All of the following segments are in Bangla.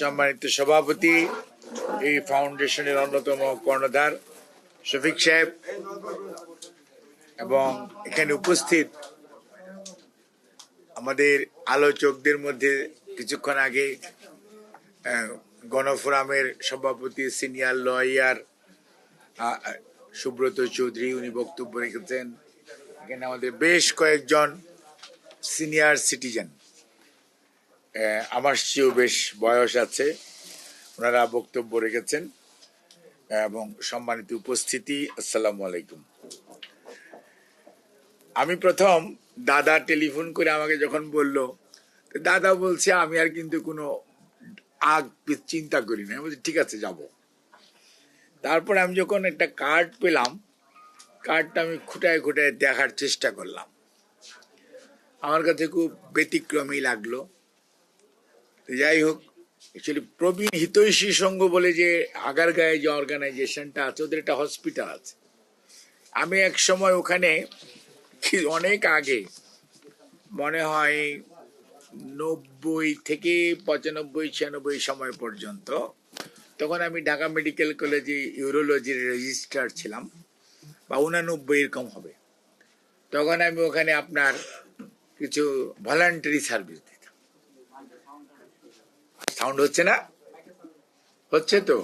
সম্মানিত সভাপতি, এই ফাউন্ডেশনের অন্যতম কর্ণধার শফিক সাহেব এবং এখানে উপস্থিত আমাদের আলোচকদের মধ্যে কিছুক্ষণ আগে গণফোরামের সভাপতি, সিনিয়র লয়ার সুব্রত চৌধুরী উনি বক্তব্য রেখেছেন। এখানে আমাদের বেশ কয়েকজন সিনিয়র সিটিজেন। আমার চেয়েও বেশ বয়স আছে। ওনারা বক্তব্য রেখেছেন এবং সম্মানিত উপস্থিতি। আসসালামু আলাইকুম। আমি প্রথম দাদা টেলিফোন করে আমাকে যখন বলল দাদা বলছে, আমি আর কিন্তু কোনো আগ চিন্তা করি না। বলছি, ঠিক আছে, যাব। তারপর আমি যখন একটা কার্ড পেলাম, কার্ডটা আমি খুঁটায় খুঁটায় দেখার চেষ্টা করলাম। আমার কাছে খুব ব্যতিক্রমী লাগল। যাই হোক অ্যাকচুয়ালি প্রবীণ হিতৈষী সংঘ বলে যে আগারগাঁয়ে যে অর্গানাইজেশনটা আছে, ওদের একটা হসপিটাল আছে। আমি এক সময় ওখানে অনেক আগে, মনে হয় নব্বই থেকে পঁচানব্বই, ছিয়ানব্বই সময় পর্যন্ত, তখন আমি ঢাকা মেডিকেল কলেজে ইউরোলজির রেজিস্ট্রার ছিলাম, বা উনানব্বই এরকম হবে। তখন আমি ওখানে আপনার কিছু ভলান্টারি সার্ভিস দিতাম সাউন্ড হচ্ছে না? হচ্ছে তো?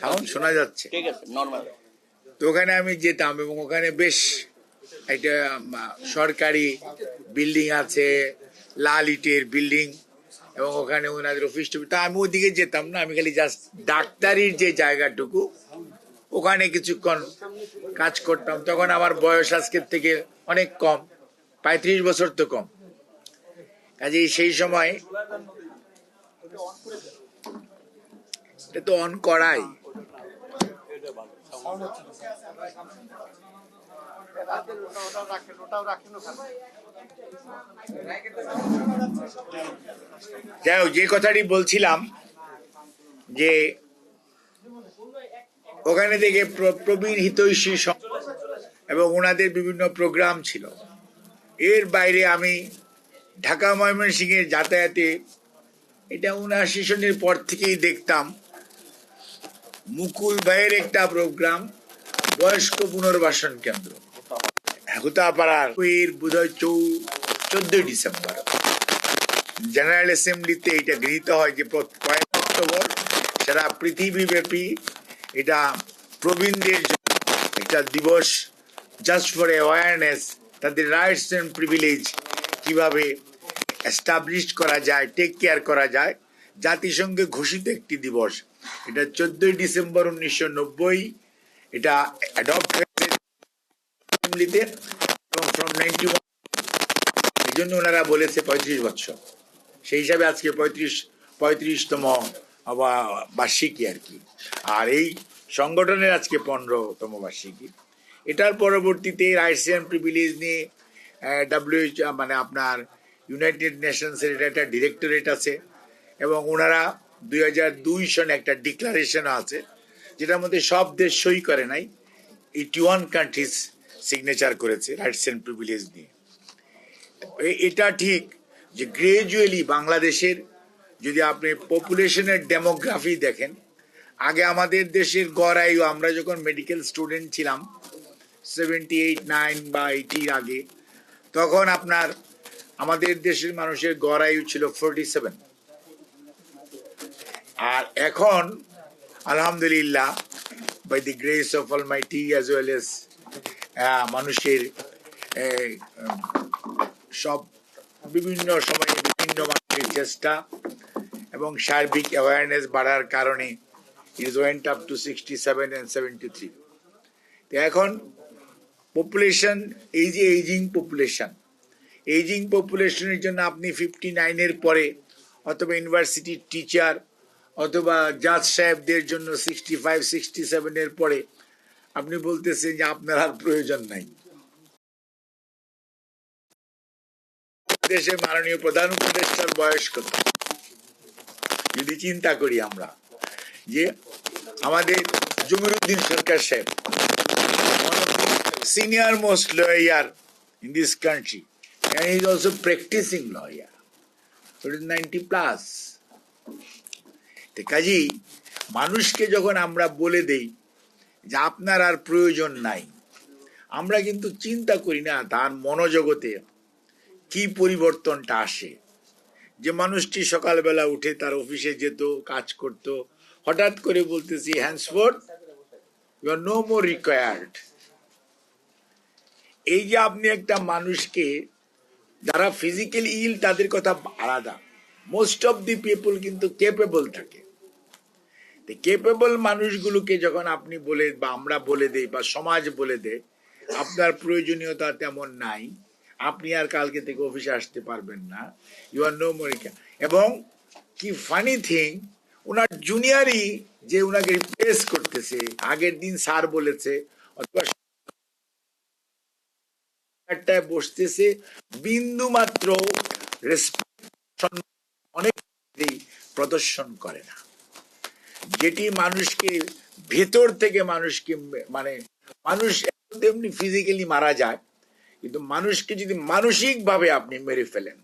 সাউন্ড শোনা যাচ্ছে। ঠিক আছে নর্মাল তো ওখানে আমি যেতাম এবং ওখানে বেশ একটা সরকারি বিল্ডিং আছে লাল ইটের বিল্ডিং এবং ওখানে ওনাদের অফিস টফিস। তা আমি ওদিকে যেতাম না আমি খালি জাস্ট ডাক্তারির যে জায়গাটুকু ওখানে কিছুক্ষণ কাজ করতাম। তখন আমার বয়স আজকের থেকে অনেক কম পঁয়ত্রিশ বছর তো কম। কাজে সেই সময় এটা তো অন করাই। যাই যে কথাটি বলছিলাম যে ওখানে থেকে প্র- প্রবীণ হিতৈষী এবং ওনাদের বিভিন্ন প্রোগ্রাম ছিল। এর বাইরে আমি ঢাকা ময়মনসিংহের যাতায়াতে এটা উনআশি সনের পর থেকেই দেখতাম। মুকুল ভাইয়ের একটা প্রোগ্রাম বয়স্ক পুনর্বাসন কেন্দ্র। হুতাপাড়ার বোধহয় চৌ চোদ্দই ডিসেম্বর। জেনারেল অ্যাসেম্বলিতে এটা গৃহীত হয় যে পয়লা অক্টোবর, সারা পৃথিবীব্যাপী এটা প্রবীণদের একটা দিবস। জাস্ট ফর অ্যাওয়ারনেস তাদের রাইটস অ্যান্ড প্রিভিলেজ কীভাবে এস্টাবলিশ করা যায় টেক কেয়ার করা যায়। জাতিসংঘে ঘোষিত একটি দিবস, এটা চোদ্দই ডিসেম্বর উনিশশো নব্বই। এটা অ্যাডপ্ট হয়েছে অ্যাসেম্বলিতে ফ্রম নাইনটি ওয়ান এই জন্য ওনারা বলেছে পঁয়ত্রিশ বছর। সেই হিসাবে আজকে পঁয়ত্রিশ, পঁয়ত্রিশতম বার্ষিকী আর কি। আর এই সংগঠনের আজকে পনেরোতম বার্ষিকী। এটার পরবর্তীতে রাইটস অ্যান্ড প্রিভিলেজ নিয়ে ডাব্লিউএইচ মানে আপনার ইউনাইটেড নেশনসের এটা একটা ডিরেক্টরেট আছে এবং ওনারা দুই হাজার দুই সনে একটা ডিক্লারেশন আছে, যেটার মধ্যে সব দেশ সই করে নাই এইটি ওয়ান কান্ট্রিজ সিগনেচার করেছে রাইটস অ্যান্ড প্রিভিলেজ নিয়ে। এটা ঠিক যে গ্রাজুয়ালি বাংলাদেশের যদি আপনি পপুলেশনের ডেমোগ্রাফি দেখেন, আগে আমাদের দেশের গড় আয়ু আমরা যখন মেডিকেল স্টুডেন্ট ছিলাম সেভেন্টি এইট নাইন বা এইটির আগে, তখন আপনার আমাদের দেশের মানুষের গড় আয়ু ছিল ফোরটি সেভেন আর এখন, আলহামদুলিল্লাহ by the grace of almighty as well as মানুষের সব বিভিন্ন সময়ে বিভিন্ন মানুষের চেষ্টা এবং সার্বিক অ্যাওয়ারনেস বাড়ার কারণে is went up to sixty seven and seventy three তো এখন পপুলেশন এই যে এইজিং পপুলেশন এইজিং পপুলেশনের জন্য আপনি ফিফটি নাইনের পরে অথবা ইউনিভার্সিটির টিচার অথবা জাজ সাহেবদের জন্য সিক্সটি ফাইভ সিক্সটি সেভেনের পরে আপনি বলতেছেন যে আপনার আর প্রয়োজন নাই। দেশে মাননীয় প্রধান উপদেষ্টার বয়স কত? যদি চিন্তা করি আমরা, যে আমাদের Jamiruddin Sarkar Saheb senior most lawyer in this country and he is also practicing lawyer. So, it is 90 plus. কাজেই মানুষকে যখন আমরা বলে দেই যে আপনার আর প্রয়োজন নাই, আমরা কিন্তু চিন্তা করি না তার মনোজগতে কি পরিবর্তনটা আসে যে মানুষটি সকালবেলা উঠে তার অফিসে যেত, কাজ করত, হঠাৎ করে বলতেছি হ্যান্ডসফোর্ড you are no more required এই যে আপনি একটা মানুষকে যারা ফিজিক্যালি ইল তাদের কথা আলাদা। মোস্ট অফ দি পিপল কিন্তু কেপেবল থাকে। কেপেবল মানুষগুলোকে যখন আপনি বলে, বা আমরা বলে দেই, বা সমাজ বলে দেয়, আপনার প্রয়োজনীয়তা তেমন নাই। আপনি আর কালকে থেকে অফিসে আসতে পারবেন না। ইউ আর নো মরিকা এবং কি ফানি থিং ওনার জুনিয়রই যে ওনাকে রিপ্লেস করতেছে, আগের দিন স্যার বলেছে, অথবা বসতেছে বিন্দু মাত্র অনেক প্রদর্শন করে না। যেটি মানুষকে ভেতর থেকে মানুষকে মানে মানুষ তেমনি ফিজিক্যালি মারা যায়, কিন্তু মানুষকে যদি মানসিক ভাবে আপনি মেরে ফেলেন,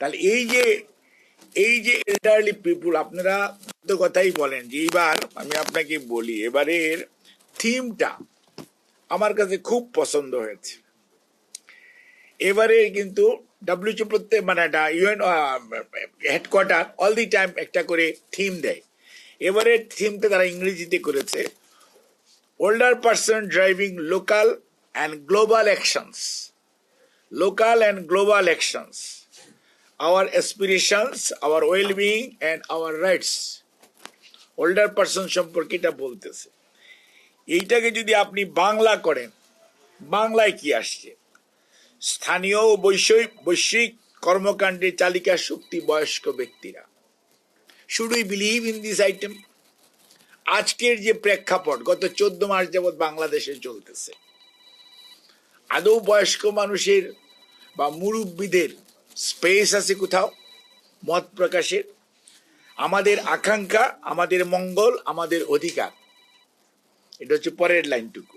তাহলে এই যে এই যে এল্ডারলি পিপুল আপনারা কথাই বলেন যে, এইবার আমি আপনাকে বলি, এবারের থিমটা আমার কাছে খুব পছন্দ হয়েছে। এবারে কিন্তু ডাব্লিউচি প্রত্যেক মানে UN headquarter all the time একটা করে থিম দেয়। এবারে থিমটা তারা ইংরেজিতে করেছে older person driving local and global actions local and global actions our aspirations our wellbeing and our rights older person সম্পর্কে এটা বলতেছে। এইটাকে যদি আপনি বাংলা করেন, বাংলায় কি আসছে? স্থানীয় ও বৈষয়িক বৈশ্বিক কর্মকাণ্ডে চালিকা শক্তি বয়স্ক ব্যক্তিরা। We believe in this item আজকের যে প্রেক্ষাপট, গত চোদ্দ মাস যাবৎ বাংলাদেশে চলতেছে। আদৌ বয়স্ক মানুষের বা মুরব্বীদের স্পেস আছে কোথাও? মত প্রকাশের। আমাদের আকাঙ্ক্ষা, আমাদের মঙ্গল, আমাদের অধিকার। এটা হচ্ছে পরের লাইনটুকু।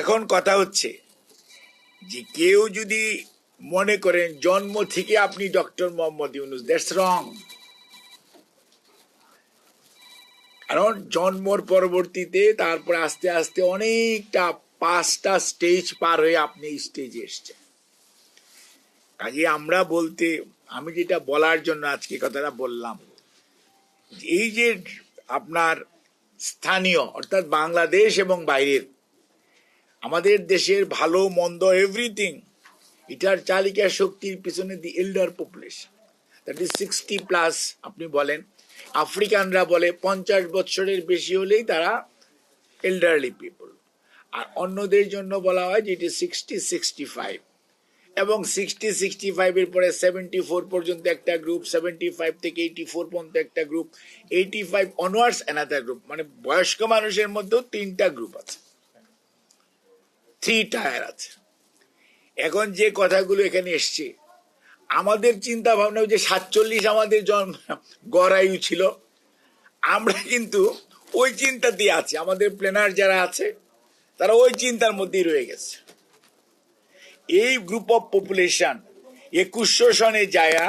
এখন কথা হচ্ছে যে কেউ যদি মনে করেন জন্ম থেকে আপনি doctor Mohammad Yunus, that's wrong. কারণ জন্মর পরবর্তীতে তারপরে আস্তে আস্তে অনেকটা পাঁচটা স্টেজ পার হয়ে আপনি স্টেজে এসছেন। কাজে আমরা বলতে, আমি যেটা বলার জন্য আজকে কথাটা বললাম, এই যে আপনার স্থানীয়, অর্থাৎ বাংলাদেশ এবং বাইরের। আমাদের দেশের ভালো, মন্দ এভরিথিং এটার চালিকা শক্তির পিছনে the elder population that is sixty plus আপনি বলেন। আফ্রিকানরা বলে পঞ্চাশ বছরের বেশি হলেই তারা এল্ডারলি পিপল আর অন্যদের জন্য বলা হয় যে এটি সিক্সটি সিক্সটি ফাইভ এবং সিক্সটি সিক্সটি ফাইভের পরে সেভেন্টি ফোর পর্যন্ত একটা গ্রুপ সেভেন্টি ফাইভ থেকে এইটি ফোর পর্যন্ত একটা group eighty five onwards another group মানে বয়স্ক মানুষের মধ্যেও তিনটা গ্রুপ আছে। থ্রি টায়ার আছে। এখন যে কথাগুলো এখানে এসছে, আমাদের চিন্তা ভাবনা যে সাতচল্লিশ আমাদের জন্ম গড়ায়ু ছিল, আমরা কিন্তু ওই চিন্তাতেই আছি। আমাদের প্লেনার যারা আছে, তারা ওই চিন্তার মধ্যেই রয়ে গেছে। এই গ্রুপ অফ পপুলেশন একুশশো সনে যায়া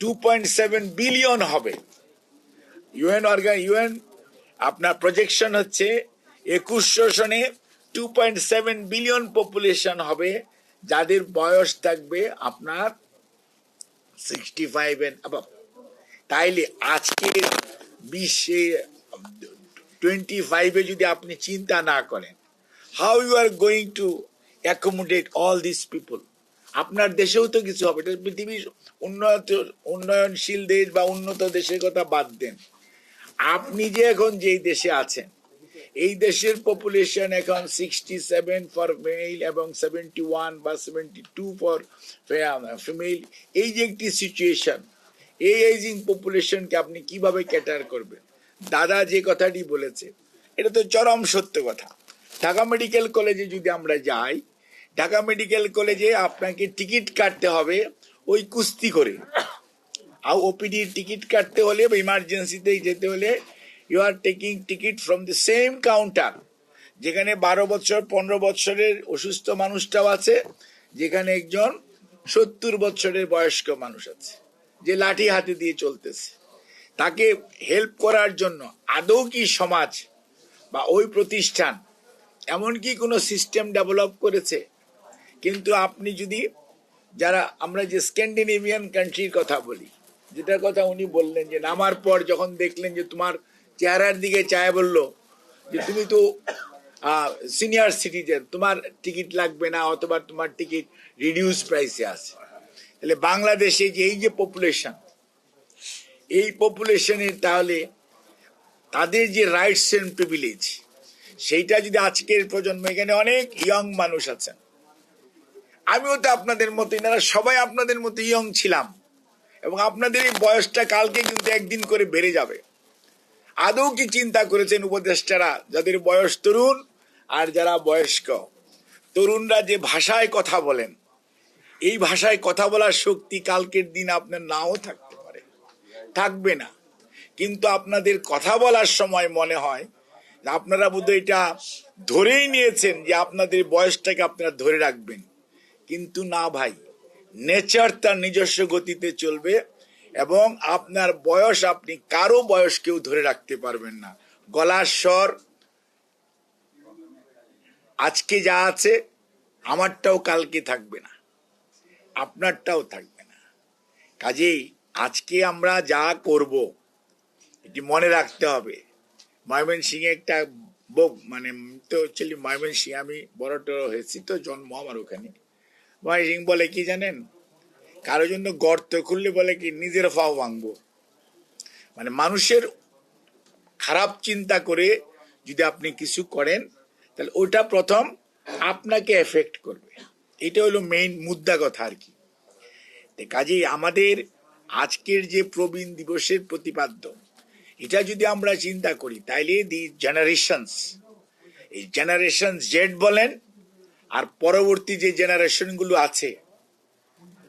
টু পয়েন্ট সেভেন বিলিয়ন হবে। ইউএন অর্গান ইউএন আপনার প্রজেকশন হচ্ছে একুশশো সনে two point seven billion population হবে, যাদের বয়স থাকবে আপনার সিক্সটি ফাইভ এন্ড তাইলে আজকে বিশ্বে টোয়েন্টি ফাইভে যদি আপনি চিন্তা না করেন how you are going to accommodate all this people আপনার দেশেও তো কিছু হবে। এটা পৃথিবীর উন্নত, উন্নয়নশীল দেশ বা উন্নত দেশের কথা বাদ দেন। আপনি যে এখন যেই দেশে আছেন, এই দেশের পপুলেশন এখন সিক্সটি সেভেন ফর মেল এবং সেভেন্টি ওয়ান বা সেভেন্টি টু ফর ফিমেল এই যে একটি সিচুয়েশন এই এজিং পপুলেশনকে আপনি কীভাবে ক্যাটার করবেন? দাদা যে কথাটি বলেছে, এটা তো চরম সত্য কথা। ঢাকা মেডিকেল কলেজে যদি আমরা যাই ঢাকা মেডিকেল কলেজে আপনাকে টিকিট কাটতে হবে ওই কুস্তি করে। আর ওপিডির টিকিট কাটতে হলে বা ইমার্জেন্সিতে যেতে হলে you are taking ticket from the same counter যেখানে বারো বছর, পনেরো বছরের অসুস্থ মানুষটাও আছে, যেখানে একজন সত্তর বছরের বয়স্ক মানুষ আছে, যে লাঠি হাতে দিয়ে চলতেছে। তাকে হেল্প করার জন্য আদৌ কি সমাজ বা ওই প্রতিষ্ঠান এমন কি কোনো সিস্টেম ডেভেলপ করেছে? কিন্তু আপনি যদি যারা, আমরা যে স্ক্যান্ডিনেভিয়ান কান্ট্রির কথা বলি, যেটার কথা উনি বললেন যে নামার পর যখন দেখলেন যে তোমার চেহারার দিকে চায় বলল যে তুমি তো সিনিয়র সিটিজেন তোমার টিকিট লাগবে না অথবা তোমার টিকিট রিডিউস প্রাইসে আছে। তাহলে বাংলাদেশে যে এই যে পপুলেশন এই পপুলেশনের তাহলে তাদের যে রাইটস এন্ড প্রিভিলেজ সেইটা যদি আজকের প্রজন্ম, এখানে অনেক ইয়ং মানুষ আছেন আমিও তো আপনাদের মতো এনারা সবাই আপনাদের মতো ইয়ং ছিলাম। এবং আপনাদের এই বয়সটা কালকে কিন্তু একদিন করে বেড়ে যাবে। আদৌ কি চিন্তা করেছেন উপদেষ্টারা? যাদের বয়স তরুণ আর যারা বয়স্ক। তরুণরা যে ভাষায় কথা বলেন, এই ভাষায় কথা বলার শক্তি কালকের দিন আপনার নাও থাকতে পারে। থাকবে না। কিন্তু আপনাদের কথা বলার সময় মনে হয়, আপনারা বোধহয় এটা ধরেই নিয়েছেন যে আপনাদের বয়সটাকে আপনারা ধরে রাখবেন। কিন্তু না ভাই নেচার তার নিজস্ব গতিতে চলবে এবং আপনার বয়স আপনি কারও বয়স কেউ ধরে রাখতে পারবেন না। গলার স্বর, আজকে যা আছে, আমারটাও কালকে থাকবে না, আপনারটাও থাকবে না। কাজেই আজকে আমরা যা করব, এটি মনে রাখতে হবে। ময়মনসিংহে একটা বোক মানে তো অ্যাকচুয়ালি ময়মনসিংহে আমি বড় টড় হয়েছি, তো জন্ম আমার ওখানে। ময়মনসিং বলে কি জানেন? কারোর জন্য গর্ত খুললে বলে কি, নিজের ফাও ভাঙবো। মানে মানুষের খারাপ চিন্তা করে যদি আপনি কিছু করেন, তাহলে ওটা প্রথম আপনাকে এফেক্ট করবে। এটা হলো মেইন মুদ্রা কথা আর কি। কাজেই আমাদের আজকের যে প্রবীণ দিবসের প্রতিপাদ্য, এটা যদি আমরা চিন্তা করি, তাইলে দি জেনারেশনস এই জেনারেশন জেড বলেন আর পরবর্তী যে জেনারেশনগুলো আছে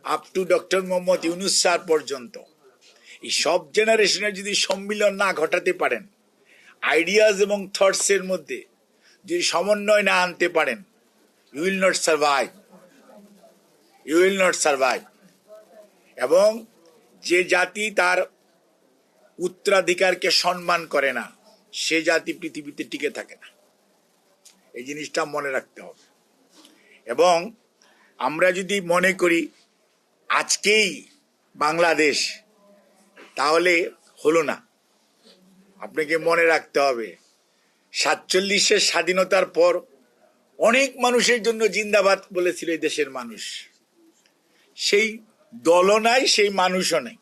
up to doctor Mohammad Yunus sir পর্যন্ত, এই সব জেনারেশনের যদি সম্মিলন না ঘটাতে পারেন আইডিয়াস এবং থটস এর মধ্যে যদি সমন্বয় না আনতে পারেন you will not survive you will not survive এবং যে জাতি তার উত্তরাধিকারকে সম্মান করে না, সে জাতি পৃথিবীতে টিকে থাকে না। এই জিনিসটা মনে রাখতে হবে। এবং আমরা যদি মনে করি আজকেই বাংলাদেশ, তাহলে হলো না। আপনাকে মনে রাখতে হবে, সাতচল্লিশের স্বাধীনতার পর অনেক মানুষের জন্য জিন্দাবাদ বলেছিল এই দেশের মানুষ। সেই দলও নাই, সেই মানুষও নেই।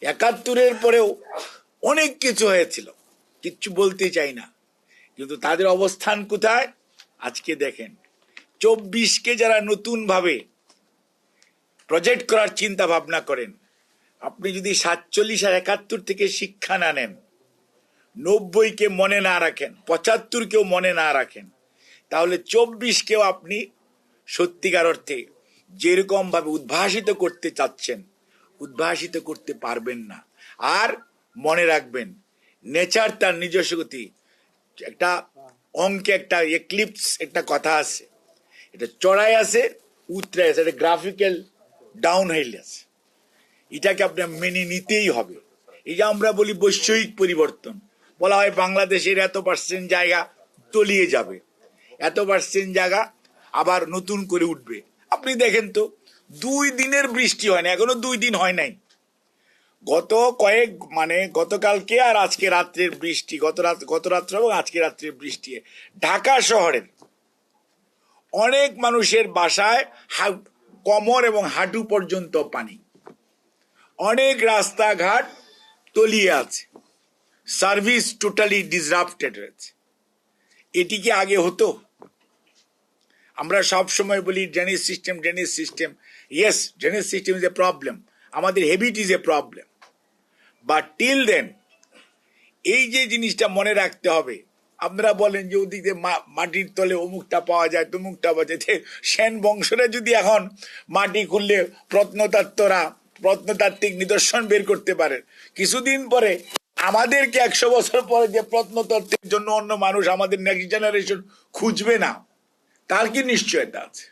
একাত্তরের পরেও অনেক কিছু হয়েছিল, কিচ্ছু বলতে চাই না। কিন্তু তাদের অবস্থান কোথায়? আজকে দেখেন। চব্বিশকে যারা নতুন ভাবে প্রজেক্ট করার চিন্তা ভাবনা করেন, আপনি যদি সাতচল্লিশ আর একাত্তর থেকে শিক্ষা না নেন, নব্বইকে মনে না রাখেন, পঁচাত্তরকেও মনে না রাখেন, তাহলে চব্বিশকেও আপনি সত্যিকার অর্থে যেরকম ভাবে উদ্ভাসিত করতে চাচ্ছেন, উদ্ভাসিত করতে পারবেন না। আর মনে রাখবেন নেচার তার নিজস্ব গতি, একটা অঙ্কে একটা এক্লিপস একটা কথা আছে। এটা চড়াই আছে, উতরাই আছে, এটা গ্রাফিক্যাল ডাউন হিল আছে। এটাকে আপনার মেনে নিতেই হবে। এই যে আমরা বলি বৈষয়িক পরিবর্তন, বলা হয় বাংলাদেশের এত পার্সেন্ট জায়গা তলিয়ে যাবে। এত পার্সেন্ট জায়গা আবার নতুন করে উঠবে। আপনি দেখেন তো, দুই দিনের বৃষ্টি হয় না, এখনও দুই দিন হয় নাই। গত কয়েক মানে গতকালকে আর আজকে রাত্রের বৃষ্টি, গত রাত, গত রাত্রে এবং আজকে রাত্রের বৃষ্টি। ঢাকা শহরের অনেক মানুষের বাসায় কোমর এবং হাঁটু পর্যন্ত পানি। অনেক রাস্তাঘাট তলিয়ে আছে। সার্ভিস টোটালি ডিসরাপ্টেড রয়েছে। এটি কি আগে হতো? আমরা সব সময় বলি, drainage system drainage system. Yes drainage system is a problem আমাদের habit is a problem but till then এই যে জিনিসটা মনে রাখতে হবে আপনারা বলেন যে ওদিকে মাটির তলে অমুকটা পাওয়া যায়, তমুকটা পাওয়া যায়। সেন বংশরা যদি এখন মাটি খুললে প্রত্নতাত্ত্বরা, প্রত্নতাত্ত্বিক নিদর্শন বের করতে পারেন কিছুদিন পরে আমাদেরকে একশো বছর পরে যে প্রত্নতত্ত্বের জন্য অন্য মানুষ আমাদের নেক্সট জেনারেশন খুঁজবে না, তার কি নিশ্চয়তা আছে?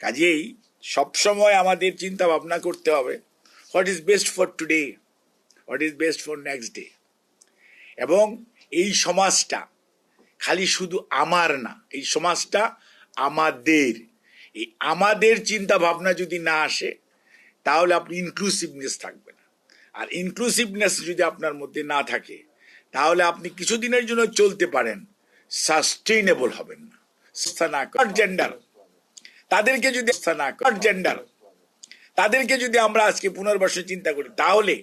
কাজেই সবসময় আমাদের চিন্তা ভাবনা করতে হবে what is best for today what is best for next day এবং এই সমাজটা খালি শুধু আমার না, এই সমাজটা আমাদের। এই আমাদের চিন্তা ভাবনা যদি না আসে, তাহলে আপনি ইনক্লুসিভনেস থাকবে না। আর ইনক্লুসিভনেস যদি আপনার মধ্যে না থাকে, তাহলে আপনি কিছুদিনের জন্য চলতে পারেন সাস্টেইনেবল হবেন না। জেন্ডার তাদেরকে যদি জেন্ডার তাদেরকে যদি আমরা আজকে পুনর্বাসন চিন্তা করি, তাহলে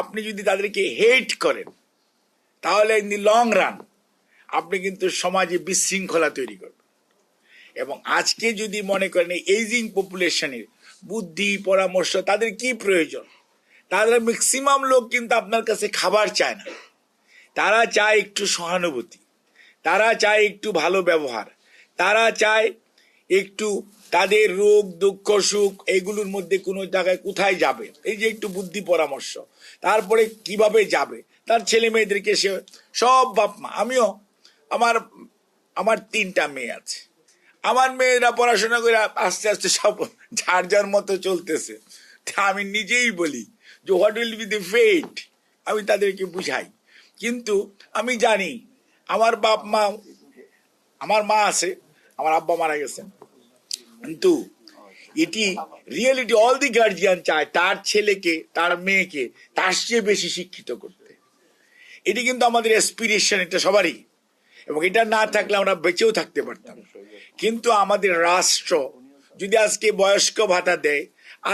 আপনি যদি তাদেরকে হেট করেন তাহলে ইন দি লং রান আপনি কিন্তু সমাজে বিশৃঙ্খলা তৈরি করবেন। এবং আজকে যদি মনে করেন এইজিং পপুলেশনের বুদ্ধি, পরামর্শ, তাদের কি প্রয়োজন? তাদের ম্যাক্সিমাম লোক কিন্তু আপনার কাছে খাবার চায় না। তারা চায় একটু সহানুভূতি, তারা চায় একটু ভালো ব্যবহার, তারা চায় একটু তাদের রোগ, দুঃখ, সুখ এগুলোর মধ্যে কোনো জায়গায় কোথায় যাবে? এই যে একটু বুদ্ধি, পরামর্শ, তারপরে কীভাবে যাবে? তার ছেলে মেয়েদেরকে সে সব বাপ মা, আমিও, আমার আমার তিনটা মেয়ে আছে। আমার মেয়েরা পড়াশোনা করে আস্তে আস্তে সব যার যার মতো চলতেছে। আমি নিজেই বলি যে what will be the fate আমি তাদেরকে বুঝাই। কিন্তু আমি জানি, আমার বাপ মা, আমার মা আছে, আমার আব্বা মারা গেছেন। কিন্তু এটি রিয়েলিটি অল দি গার্জিয়ান চায়, তার ছেলেকে, তার মেয়েকে, তার চেয়ে বেশি শিক্ষিত করতে। এটি কিন্তু আমাদের অ্যাসপিরেশন এটা সবারই। এবং এটা না থাকলে আমরা বেঁচেও থাকতে পারতাম। কিন্তু আমাদের রাষ্ট্র যদি আজকে বয়স্ক ভাতা দেয়,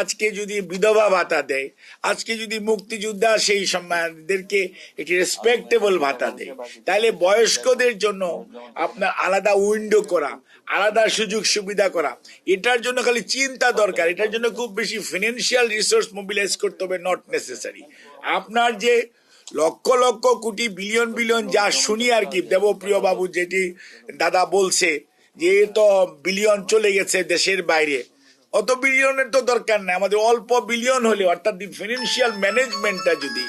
আজকে যদি বিধবা ভাতা দেয়, আজকে যদি মুক্তিযোদ্ধা সেই সম্মানদেরকে একটি রেসপেক্টেবল ভাতা দেয়, তাহলে বয়স্কদের জন্য আপনার আলাদা উইন্ডো করা, আলাদা সুযোগ সুবিধা করা, এটার জন্য খালি চিন্তা দরকার। এটার জন্য খুব বেশি ফিনান্সিয়াল রিসোর্স মোবিলাইজ করতে হবে নট নেসেসারি আপনার যে লক্ষ লক্ষ কোটি বিলিয়ন বিলিয়ন যা শুনি আর কি। দেবপ্রিয় বাবু যেটি দাদা বলছে যে তো বিলিয়ন চলে গেছে দেশের বাইরে। অত বিলিয়নের তো দরকার নাই। আমাদের অল্প বিলিয়ন হলে অর্থাৎ ফিনান্সিয়াল ম্যানেজমেন্টটা যদি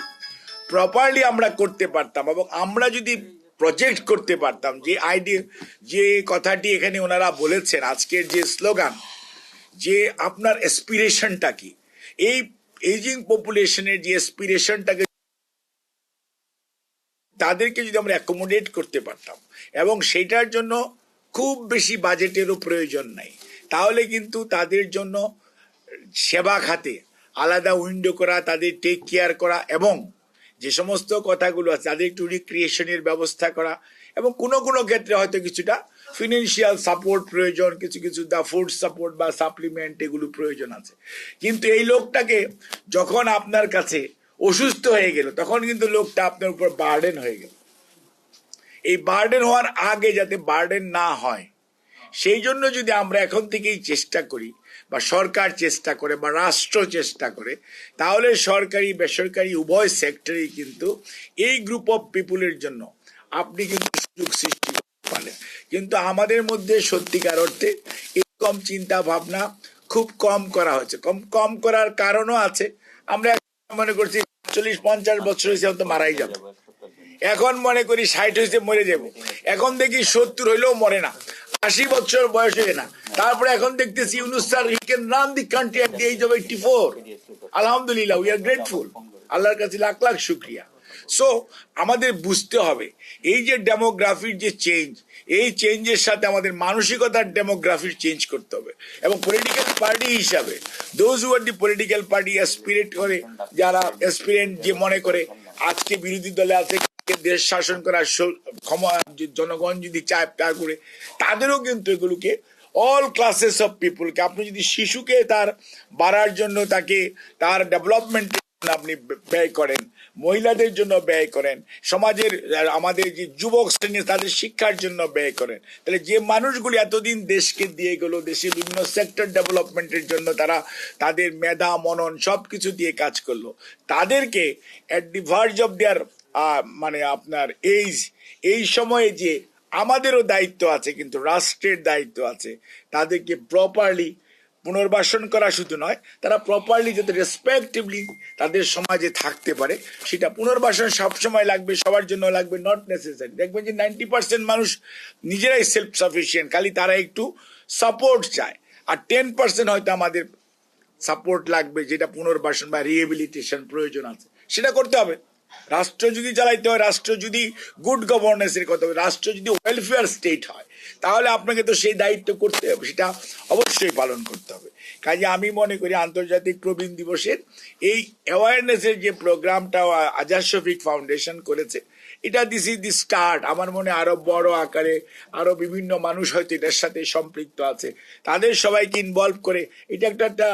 প্রপারলি আমরা করতে পারতাম এবং আমরা যদি প্রজেক্ট করতে পারতাম যে আইডিয়া যে কথাটি এখানে ওনারা বলেছেন আজকের যে স্লোগান যে আপনার এসপিরেশনটা কি? এই এজিং পপুলেশনের যে এসপিরেশনটাকে তাদেরকে যদি আমরা অ্যাকোমোডেট করতে পারতাম। এবং সেটার জন্য খুব বেশি বাজেটেরও প্রয়োজন নাই। তাহলে কিন্তু তাদের জন্য সেবা খাতে, আলাদা উইন্ডো করা, তাদের টেক কেয়ার করা এবং যে সমস্ত কথাগুলো আছে, তাদের একটু রিক্রিয়েশনের ব্যবস্থা করা এবং কোনো কোনো ক্ষেত্রে হয়তো কিছুটা ফিনান্সিয়াল সাপোর্ট প্রয়োজন, কিছু কিছু দা ফুড সাপোর্ট বা সাপ্লিমেন্ট এগুলো প্রয়োজন আছে। কিন্তু এই লোকটাকে যখন আপনার কাছে অসুস্থ হয়ে গেল। তখন কিন্তু লোকটা আপনার উপর বার্ডেন হয়ে গেল। এই বার্ডেন হওয়ার আগে যাতে বার্ডেন না হয়, সেই জন্য যদি আমরা এখন থেকেই চেষ্টা করি বা সরকার চেষ্টা করে বা রাষ্ট্র চেষ্টা করে, তাহলে সরকারি, বেসরকারি, উভয় সেক্টরেই কিন্তু এই গ্রুপ অফ পিপুলের জন্য আপনি কিন্তু সুযোগ সৃষ্টি করতে পারেন কিন্তু আমাদের মধ্যে সত্যিকার অর্থে এরকম চিন্তা ভাবনা খুব কম করা হয়েছে। কম কম করার কারণও আছে। আমরা মনে করছি চল্লিশ, পঞ্চাশ বছর হয়েছে হয়তো মারাই যাব। এখন মনে করি ষাট হয়েছে, মরে যাব। এখন দেখি সত্তর হইলেও মরে না। আশি বছর বয়স হয়ে না। তারপরে এখন দেখতেছি Yunus sir he run the country the age of four আলহামদুলিল্লাহ উই আর গ্রেটফুল আল্লাহর কাছে লাখ লাখ শুক্রিয়া। সো আমাদের বুঝতে হবে, এই যে ডেমোগ্রাফির যে চেঞ্জ এই চেঞ্জের সাথে আমাদের মানসিকতার ডেমোগ্রাফির চেঞ্জ করতে হবে। এবং পলিটিক্যাল পার্টি হিসাবে those are the political party aspirate করে, যারা অ্যাসপিরেন্ট যে মনে করে, আজকে বিরোধী দলে আছে দেশ শাসন করার ক্ষমা জনগণ যদি চায় তা করে, তাদেরও কিন্তু এগুলোকে অল ক্লাসেস অফ পিপুলকে আপনি যদি শিশুকে তার বাড়ার জন্য তাকে তার ডেভেলপমেন্ট আপনি ব্যয় করেন মহিলাদের জন্য ব্যয় করেন, সমাজের আমাদের যে যুবক শ্রেণি, তাদের শিক্ষার জন্য ব্যয় করেন। তাহলে যে মানুষগুলি এতদিন দেশকে দিয়ে গেল দেশের বিভিন্ন সেক্টর ডেভেলপমেন্টের জন্য তারা তাদের মেধা, মনন সব কিছু দিয়ে কাজ করল, তাদেরকে at the verge of their মানে আপনার এইজ এই সময়ে যে আমাদেরও দায়িত্ব আছে, কিন্তু রাষ্ট্রের দায়িত্ব আছে, তাদেরকে প্রপারলি পুনর্বাসন করা শুধু নয়, তারা প্রপারলি যাতে রেসপেক্টিভলি তাদের সমাজে থাকতে পারে, সেটা পুনর্বাসন সবসময় লাগবে, সবার জন্য লাগবে নট নেসেসারি দেখবেন যে নাইনটি পার্সেন্ট মানুষ নিজেরাই সেলফ সাফিসিয়েন্ট খালি তারা একটু সাপোর্ট চায়। আর টেন পার্সেন্ট হয়তো আমাদের সাপোর্ট লাগবে, যেটা পুনর্বাসন বা রিহেবিলিটেশন প্রয়োজন আছে। সেটা করতে হবে। রাষ্ট্র যদি চালাইতে হয়, রাষ্ট্র যদি গুড গভর্নেন্সের কথা রাষ্ট্র যদি ওয়েলফেয়ার স্টেট হয়, তাহলে আপনাকে তো সেই দায়িত্ব করতে হবে। সেটা পালন করতে হবে। কাজে আমি মনে করি আন্তর্জাতিক প্রবীণ দিবসের এই অ্যাওয়ারনেসের যে প্রোগ্রামটা আজাদ শফিক ফাউন্ডেশন করেছে, এটা দিস ইজ দি স্টার্ট আমার মনে আরও বড় আকারে আরও বিভিন্ন মানুষ হয়তো এটার সাথে সম্পৃক্ত আছে। তাদের সবাইকে ইনভলভ করে এটা একটা একটা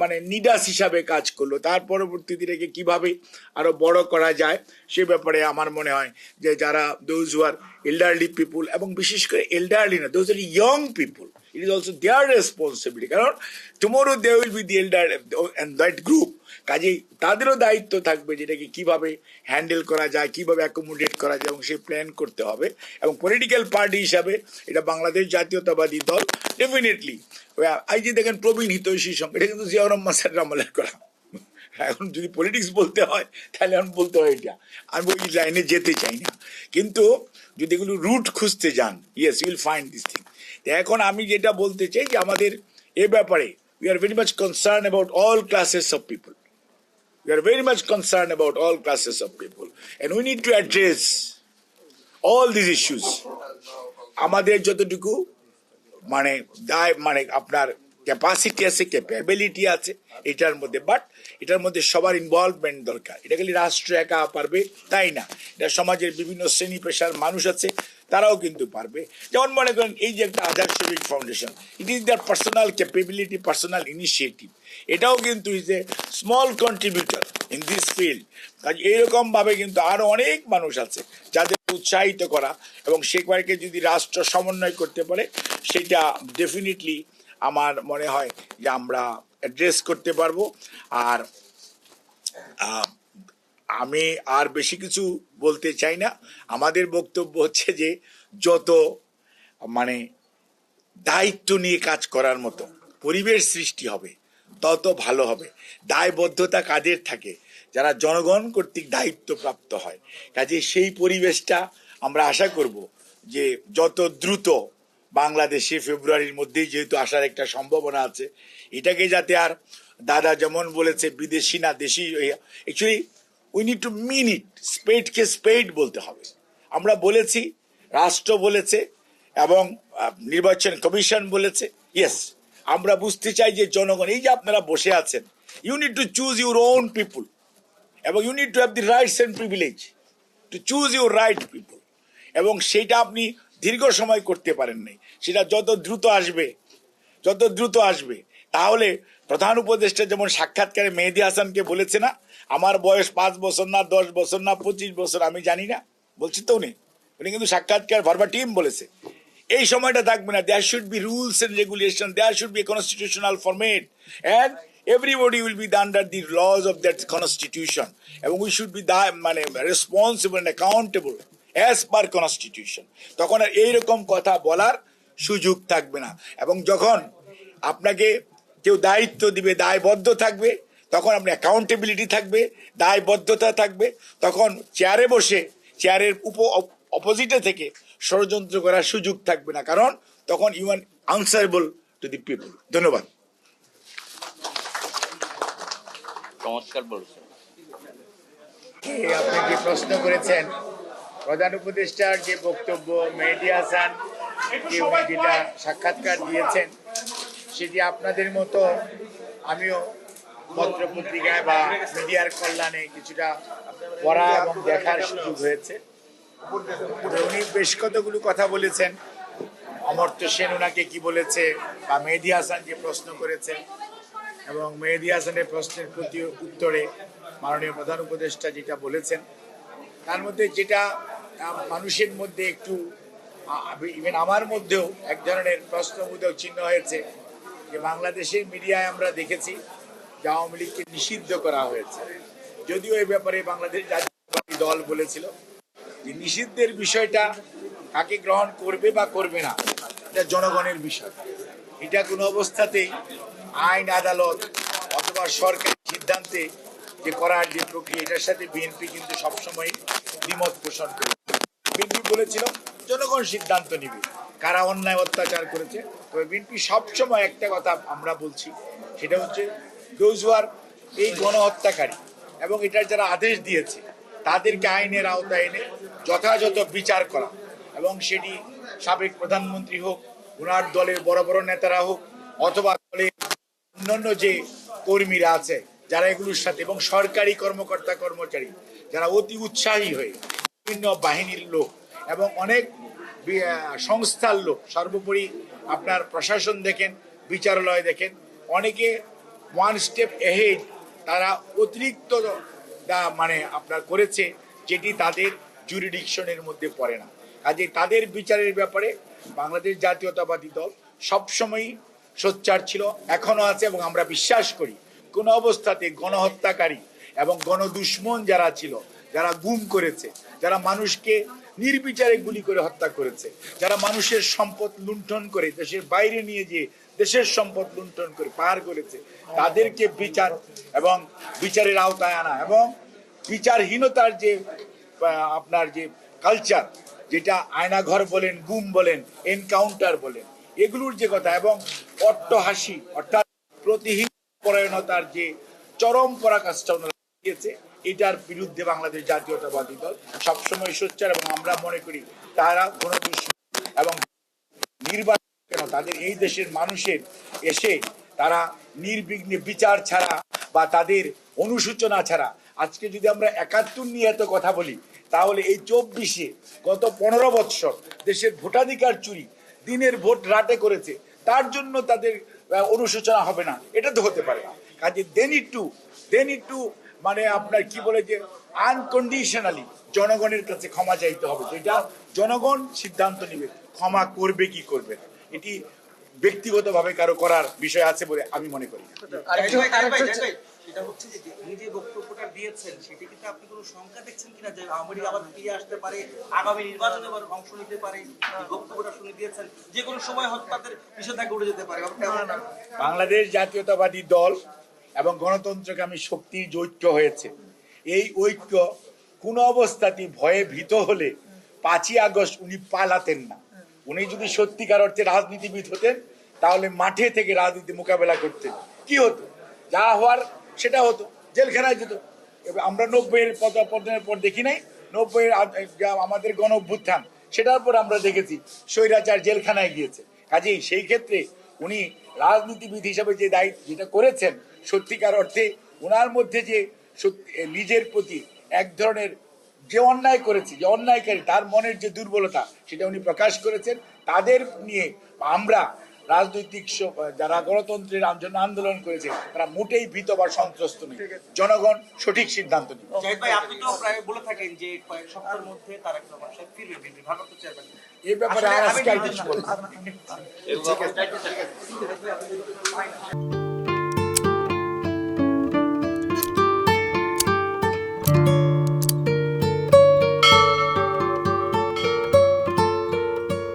মানে নিডাস হিসাবে কাজ করল। তার পরবর্তীতে এটাকে কীভাবে আরও বড় করা যায়, সে ব্যাপারে আমার মনে হয় যে যারা দোজ আর এল্ডারলি পিপুল এবং বিশেষ করে এল্ডারলি না those are young people it is also their responsibility কারণ tomorrow they will be the elder and that group কাজেই তাদেরও দায়িত্ব থাকবে যেটাকে কীভাবে হ্যান্ডেল করা যায়, কীভাবে অ্যাকোমোডেট করা যায় এবং সেই প্ল্যান করতে হবে। এবং পলিটিক্যাল পার্টি হিসাবে এটা বাংলাদেশ জাতীয়তাবাদী দল ডেফিনেটলি এই যে দেখেন প্রবীণ হিতৈষী সঙ্গে এটা কিন্তু জিয়া রহমান স্যার করা। এখন যদি পলিটিক্স বলতে হয়, তাহলে এখন বলতে হয় এটা। আমি ওই লাইনে যেতে চাই না। কিন্তু যদি এগুলো রুট খুঁজতে যান yes you'll find this thing এখন আমি যেটা বলতে চাই যে আমাদের এ ব্যাপারে we are very much concern about all classes of people We are very much concerned about all classes of people, and we need to address all these issues. আমাদের যতটুকু মানে দায় মানে আপনার ক্যাপাসিটি আছে ক্যাপাবিলিটি আছে এটার মধ্যে। বাট এটার মধ্যে সবার ইনভলভমেন্ট দরকার। এটা খালি রাষ্ট্র একা পারবে তাই না? এটা সমাজের বিভিন্ন শ্রেণি পেশার মানুষ আছে তারাও কিন্তু পারবে। যেমন মনে করেন, এই যে একটা Azad Sharif foundation it is their personal capability personal initiative এটাও কিন্তু is a small contributor in this field কাজ এইরকম ভাবে কিন্তু আরও অনেক মানুষ আছে যাদের উৎসাহিত করা এবং সেগুলোকে যদি রাষ্ট্র সমন্বয় করতে পারে, সেটা ডেফিনেটলি আমার মনে হয় যে আমরা অ্যাড্রেস করতে পারব। আর আমি আর বেশি কিছু বলতে চাই না। আমাদের বক্তব্য হচ্ছে যে, যত মানে দায়িত্ব নিয়ে কাজ করার মতো পরিবেশ সৃষ্টি হবে, তত ভালো হবে। দায়বদ্ধতা কাদের থাকে? যারা জনগণ কর্তৃক দায়িত্বপ্রাপ্ত হয়। কাজে সেই পরিবেশটা আমরা আশা করব যে, যত দ্রুত বাংলাদেশে ফেব্রুয়ারির মধ্যেই যেহেতু আসার একটা সম্ভাবনা আছে, এটাকে যাতে আর দাদা যেমন বলেছে, বিদেশি না দেশি actually we need to mean it স্পেডকে spade বলতে হবে। আমরা বলেছি, রাষ্ট্র বলেছে, এবং নির্বাচন কমিশন বলেছে। ইয়েস আমরা বুঝতে চাই যে জনগণ, এই যে আপনারা বসে আছেন you need to choose your own people এবং you need to have the rights and privilege to choose your right people এবং সেটা আপনি দীর্ঘ সময় করতে পারেন নাই। সেটা যত দ্রুত আসবে, যত দ্রুত আসবে, তাহলে প্রধান উপদেষ্টা যেমন সাক্ষাৎকারে মেহেদি হাসানকে বলেছে না আমার বয়স পাঁচ বছর না, দশ বছর না, পঁচিশ বছর, আমি জানি না। বলছি তো উনি। উনি কিন্তু সাক্ষাৎকার ভারবা টিম বলেছে। এই সময়টা থাকবে না। There should be rules and regulation there should be constitutional format and everybody will be under the laws of that constitution এবং উই শুড বি দা মানে responsible and accountable as per constitution তখন আর এইরকম কথা বলার সুযোগ থাকবে না। এবং যখন আপনাকে কেউ দায়িত্ব দিবে, দায়বদ্ধ থাকবে তখন আপনি অ্যাকাউন্টেবিলিটি থাকবে দায়বদ্ধতা থাকবে তখন চেয়ারে বসে চেয়ারের উপ অপোজিটে থেকে ষড়যন্ত্র করার সুযোগ থাকবে না। কারণ তখন you are answerable to the people ধন্যবাদ। চমৎকার বলছেন। আপনি যে প্রশ্ন করেছেন? প্রধান উপদেষ্টার যে বক্তব্য মেহেদি হাসান যেটা সাক্ষাৎকার দিয়েছেন সেটি আপনাদের মতো আমিও পত্র পত্রিকায় বা মিডিয়ার কল্যাণে কিছুটা পড়া এবং দেখার সুযোগ হয়েছে। উনি বেশ কতগুলো কথা বলেছেন। অমর্ত্য সেন ওনাকে কি বলেছে বা মেহেদি হাসান যে প্রশ্ন করেছেন এবং মেহেদি হাসানের প্রশ্নের প্রতি উত্তরে মাননীয় প্রধান উপদেষ্টা যেটা বলেছেন, তার মধ্যে যেটা মানুষের মধ্যে একটু ইভেন আমার মধ্যেও এক ধরনের প্রশ্নবোধক চিহ্ন হয়েছে যে বাংলাদেশের মিডিয়ায় আমরা দেখেছি আওয়ামী লীগকে নিষিদ্ধ করা হয়েছে। যদিও এই ব্যাপারে বাংলাদেশ জাতীয়তাবাদী দল বলেছিল যে নিষিদ্ধের বিষয়টা কাকে গ্রহণ করবে বা করবে না, এটা জনগণের বিষয়। এটা কোনো অবস্থাতেই আইন, আদালত অথবা সরকারি সিদ্ধান্তে যে করার যে প্রক্রিয়া, এটার সাথে বিএনপি কিন্তু সবসময় দ্বিমত পোষণ করে। বিএনপি বলেছিল, জনগণ সিদ্ধান্ত নিবে, কারা অন্যায় অত্যাচার করেছে। তবে বিএনপি সবসময় একটা কথা আমরা বলছি, সেটা হচ্ছে দোজ আর এই গণহত্যাকারী এবং এটার যারা আদেশ দিয়েছে, তাদেরকে আইনের আওতায় এনে যথাযথ বিচার করা এবং সেটি সাবেক প্রধানমন্ত্রী হোক ওনার দলের বড় বড় নেতারা হোক অথবা দলের অন্যান্য যে কর্মীরা আছে, যারা এগুলোর সাথে এবং সরকারি কর্মকর্তা কর্মচারী, যারা অতি উৎসাহী হয়ে বিভিন্ন বাহিনীর লোক এবং অনেক সংস্থার লোক, সর্বোপরি আপনার প্রশাসন দেখেন, বিচারালয় দেখেন, অনেকে ওয়ান স্টেপ এহেড তারা অতিরিক্ত মানে আপনার করেছে, যেটি তাদের জুরিডিকশনের মধ্যে পড়ে না। কাজে তাদের বিচারের ব্যাপারে বাংলাদেশ জাতীয়তাবাদী দল সবসময়ই সোচ্চার ছিল এখনও আছে এবং আমরা বিশ্বাস করি, কোন অবস্থাতে গণহত্যাকারী এবং গণদুশ্মন যারা ছিল যারা গুম করেছে, যারা মানুষকে নির্বিচারে গুলি করে হত্যা করেছে, যারা মানুষের সম্পদ লুণ্ঠন করে, দেশের বাইরে নিয়ে গিয়ে দেশের সম্পদ লুণ্ঠন করে পার করেছে, তাদেরকে বিচার এবং বিচারের আওতায় আনা এবং বিচারহীনতার যে আপনার যে কালচার যেটা আয়নাঘর বলেন, গুম বলেন এনকাউন্টার বলেন, এগুলোর যে কথা এবং অট্টহাসি, অর্থাৎ প্রতিহীন পরায়ণতার যে চরম পরাকাষ্ঠা দিয়েছে এটার বিরুদ্ধে বাংলাদেশ জাতীয়তাবাদী দল সবসময় সোচ্চার এবং আমরা মনে করি তারা কোনো এবং নির্বাচন কেন? তাদের এই দেশের মানুষের এসে তারা নির্বিঘ্নে বিচার ছাড়া বা তাদের অনুসূচনা ছাড়া। আজকে যদি আমরা একাত্তর নিয়ে এত কথা বলি, তাহলে এই চব্বিশে গত পনেরো বৎসর দেশের ভোটাধিকার চুরি, দিনের ভোট রাতে করেছে, তার জন্য তাদের অনুশোচনা হবে না। এটা তো হতে পারে না। কাজে দেন টু দেন টু মানে আপনার কি বলে যে আনকন্ডিশনালি জনগণের কাছে ক্ষমা চাইতে হবে। যেটা জনগণ সিদ্ধান্ত নেবে ক্ষমা করবে কি করবে না। এটি ব্যক্তিগতভাবে কারও করার বিষয় আছে বলে আমি মনে করি না। আরেকটু- জাহিদ ভাই, জাহিদ ভাই, আরেকটু জাহিদ ভাই, সেটা হচ্ছে যে যে উনি যে বক্তব্যটা দিয়েছেন সেটা কিন্তু আপনি কোনো শঙ্কা দেখছেন কিনা যে আওয়ামী লীগ আবার ফিরে আসতে পারে আগামী নির্বাচনে আবার অংশ নিতে পারে? এই বক্তব্যটা শুনে দিয়েছেন যে কোনো সময় হয়তো উঠে যেতে পারে ব্যাপারটা বাংলাদেশ জাতীয়তাবাদী দল এবং গণতন্ত্রকামী শক্তির যে ঐক্য হয়েছে। এই ঐক্য কোন অবস্থাতেই ভয়ে ভীত হলে পাঁচই আগস্ট উনি পালাতেন না। উনি যদি সত্যিকার অর্থে রাজনীতিবিদ হতেন, তাহলে মাঠে থেকে রাজনীতি মোকাবেলা করতেন। কি হতো? যা হওয়ার সেটা হতো। জেলখানায় যেত। আমরা নব্বইয়ের পদাপতনের পর দেখি নাই। নব্বইয়ের আমাদের গণ অভ্যুত্থান সেটার পর আমরা দেখেছি স্বৈরাচার জেলখানায় গিয়েছে। কাজেই সেই ক্ষেত্রে উনি রাজনীতিবিদ হিসাবে যে দায়িত্ব যেটা করেছেন সত্যিকার অর্থে ওনার মধ্যে যে সত্যি- নিজের প্রতি এক ধরনের যে অন্যায় করেছে যে অন্যায়কারী তার মনের যে দুর্বলতা সেটা উনি প্রকাশ করেছেন। তাদের নিয়ে আমরা রাজনৈতিক যারা গণতন্ত্রের জন্য আন্দোলন করেছে তারা মোটেই ভীত বা সন্ত্রস্ত নেই। জনগণ সঠিক সিদ্ধান্ত নেই জাহিদ ভাই আপনি তো প্রায় বলে থাকেন যে কয়েক সপ্তাহের মধ্যে তারা একটা সাহেব ফিরবে বিএনপি চেয়ারম্যান। এই ব্যাপারে আসলে আর আমি আজকে আর কিছু বলব